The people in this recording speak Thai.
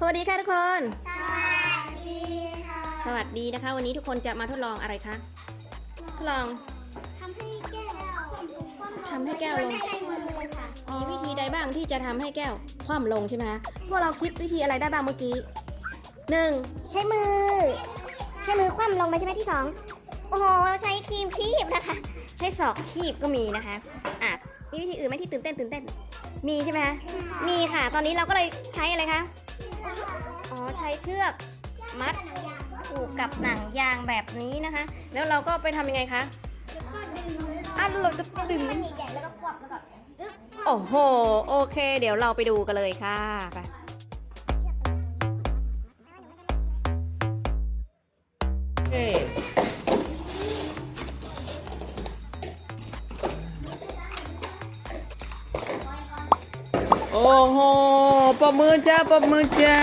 สวัสดีค่ะทุกคน สวัสดีค่ะ สวัสดีนะคะ วันนี้ทุกคนจะมาทดลองอะไรคะ ทดลองทำให้แก้วทำให้แก้วลงไม่ใช้มือค่ะมีวิธีใดบ้างที่จะทำให้แก้วคว่ำลงใช่ไหมคะพวกเราคิดวิธีอะไรได้บ้างเมื่อกี้หนึ่งใช้มือ ใช้มือคว่ำลงไปใช่ไหมที่สองโอ้โหใช้ครีมคีบนะคะ ใช้ศอกคีบก็มีนะคะอะมีวิธีอื่นไหมที่ตื่นเต้นตื่นเต้น มีใช่ไหมคะมีค่ะ ตอนนี้เราก็เลยใช้อะไรคะ อ๋อใช้เชือกมัดผูกกับหนังยางแบบนี้นะคะ แล้วเราก็ไปทำยังไงคะอะเราจะดึงมันใหญ่ๆแล้วก็ควับแล้วก็อึ๊บโอ้โห โอเค เดี๋ยวเราไปดูกันเลยค่ะไปเอ้โอ้โห ปอบมือจ้าปอบมือจ้า